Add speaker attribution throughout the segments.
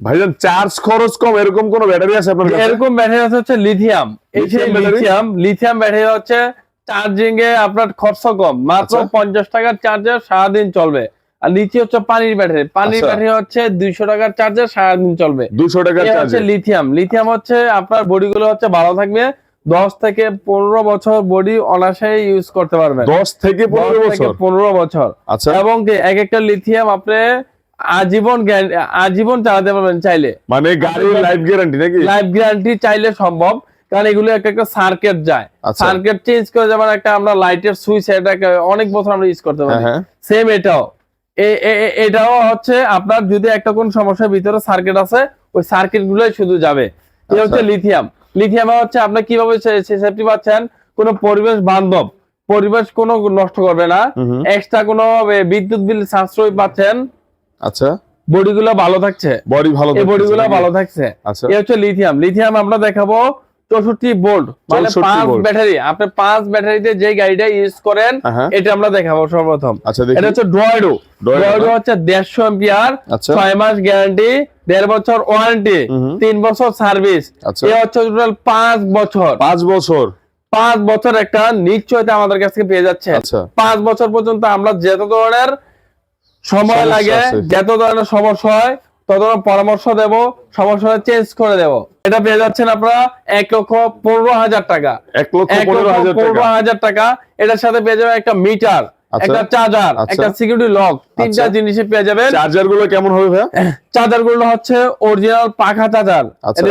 Speaker 1: ভাইজান চার্জ খরচ কম এরকম কোন ব্যাটারি আছে আপনার কাছে?
Speaker 2: এরকম ব্যাটারি আছে হচ্ছে লিথিয়াম এই যে? লিথিয়াম লিথিয়াম ব্যাটারি হচ্ছে চার্জিং এ আপনার খরচ কম। মাত্র
Speaker 1: আচ্ছা।
Speaker 2: পঞ্চাশ টাকার চার্জার সারাদিন চলবে। আর নিচে হচ্ছে পানির ব্যাটারি পানির
Speaker 1: আচ্ছা।
Speaker 2: ব্যাটারি হচ্ছে দুইশো টাকার চার্জার সারাদিন চলবে।
Speaker 1: দুশো টাকার
Speaker 2: হচ্ছে লিথিয়াম লিথিয়াম হচ্ছে আপনার বডি গুলো হচ্ছে ভালো থাকবে। দশ থেকে পনেরো বছর বডি অনায়াসে ইউজ করতে পারবেন।
Speaker 1: দশ থেকে পনেরো
Speaker 2: দশ থেকে
Speaker 1: বছর?
Speaker 2: পনেরো বছর।
Speaker 1: আচ্ছা।
Speaker 2: এবং এক একটা লিথিয়াম আপনি আজীবন আজীবন চালাতে পারবেন চাইলে।
Speaker 1: মানে গাড়ির লাইফ গ্যারান্টি নাকি?
Speaker 2: লাইফ গ্যারান্টি চাইলে সম্ভব কারণ এগুলো একটা একটা সার্কিট যায়।
Speaker 1: আচ্ছা।
Speaker 2: সার্কিট চেঞ্জ করে যেমন একটা আমরা লাইটের সুইচ এটাকে অনেক বছর আমরা ইউজ করতে
Speaker 1: হ্যাঁ
Speaker 2: পারি।
Speaker 1: হ্যাঁ
Speaker 2: সেম এটাও। এ- এ- এ- এটাও হচ্ছে আপনার যদি একটা কোন সমস্যার ভিতরে সার্কিট আছে ওই সার্কিট গুলোই শুধু যাবে। এই
Speaker 1: আচ্ছা।
Speaker 2: হচ্ছে লিথিয়াম লিথিয়ামে হচ্ছে আপনি কীভাবে সেফটি পাচ্ছেন? কোনো পরিবেশ বান্ধব। পরিবেশ কোনো নষ্ট করবে না। এক্সট্রা কোনো বিদ্যুৎ বিল সাশ্রয় পাচ্ছেন।
Speaker 1: আচ্ছা।
Speaker 2: বডি গুলো ভালো থাকছে?
Speaker 1: বডি ভালো
Speaker 2: এই বডি
Speaker 1: থাকতেছে
Speaker 2: ভালো থাকছে?
Speaker 1: আচ্ছা।
Speaker 2: এই হচ্ছে লিথিয়াম লিথিয়াম আমরা দেখাবো চৌষট্টি ভোল্ট মানে
Speaker 1: 64
Speaker 2: পাঁচ ব্যাটারি। আপনি পাঁচ ব্যাটারিতে যে গাড়িটা ইউজ করেন। এটা আমরা দেখাবো সর্বপ্রথম।
Speaker 1: আচ্ছা
Speaker 2: এটা হচ্ছে ড্রয়েডো ড্রয়েডো হচ্ছে দেড়শো এম্পিয়ার
Speaker 1: আচ্ছা।
Speaker 2: ছয় মাস গ্যারান্টি দেড় বছর ওয়ারেন্টি
Speaker 1: হুম হুম।
Speaker 2: তিন বছর সার্ভিস।
Speaker 1: আচ্ছা।
Speaker 2: এ হচ্ছে টোটাল পাঁচ বছর।
Speaker 1: পাঁচ বছর।
Speaker 2: পাঁচ বছর একটা নিশ্চয়তা আমাদের কাছ থেকে পেয়ে যাচ্ছে।
Speaker 1: আচ্ছা।
Speaker 2: পাঁচ বছর পর্যন্ত আমরা যত ধরনের সময় লাগে যত ধরনের সমস্যা হয় তত পরামর্শ দেব সমস্যা চেঞ্জ করে দেব। এটা পেয়ে যাচ্ছেন আপনারা এক লক্ষ পনেরো হাজার টাকা।
Speaker 1: এক লক্ষ পনেরো হাজার টাকা।
Speaker 2: এটার সাথে পেয়ে যাবেন একটা মিটার
Speaker 1: আচ্ছা।
Speaker 2: একটা চার্জার
Speaker 1: আচ্ছা।
Speaker 2: একটা সিকিউরিটি লক তিনটা
Speaker 1: আচ্ছা।
Speaker 2: জিনিসে পেয়ে যাবেন।
Speaker 1: চার্জারগুলো কেমন হবে ভাইয়া?
Speaker 2: চার্জারগুলো হচ্ছে অরিজিনাল পাখা চার্জার।
Speaker 1: আচ্ছা।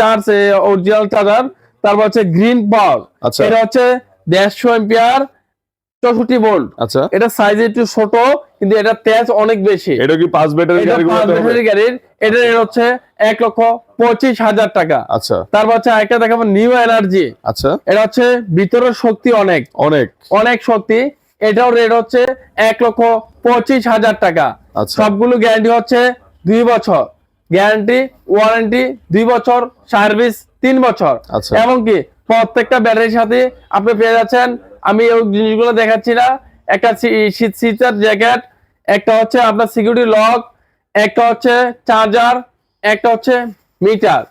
Speaker 2: চার্জ অরিজিনাল চার্জার তারপর হচ্ছে গ্রিন পাওয়ার এটা হচ্ছে দেড়শো এম্পিয়ার চৌষট্টি ভোল্ট
Speaker 1: আচ্ছা।
Speaker 2: এটা সাইজ একটু ছোট কিন্তু এটা তেজ অনেক বেশি।
Speaker 1: এটা কি পাঁচ ব্যাটারি
Speaker 2: গাড়ির এটা হচ্ছে এক লক্ষ পঁচিশ হাজার টাকা।
Speaker 1: আচ্ছা।
Speaker 2: তারপর হচ্ছে একটা দেখাবো নিউ এনার্জি
Speaker 1: আচ্ছা।
Speaker 2: এটা হচ্ছে ভিতরের শক্তি অনেক।
Speaker 1: অনেক।
Speaker 2: অনেক শক্তি। এটাও রেট হচ্ছে এক লক্ষ পঁচিশ হাজার টাকা।
Speaker 1: আচ্ছা।
Speaker 2: সবগুলো গ্যারান্টি হচ্ছে দুই বছর। গ্যারান্টি ওয়ারেন্টি দুই বছর সার্ভিস তিন বছর।
Speaker 1: আচ্ছা।
Speaker 2: এমনকি প্রত্যেকটা ব্যাটারির সাথে আপনি পেয়ে যাচ্ছেন আমি ওই জিনিসগুলো দেখাচ্ছি না। একটা শীত সিটার জ্যাকেট, একটা হচ্ছে আপনার সিকিউরিটি লক একটা হচ্ছে চার্জার একটা হচ্ছে মিটার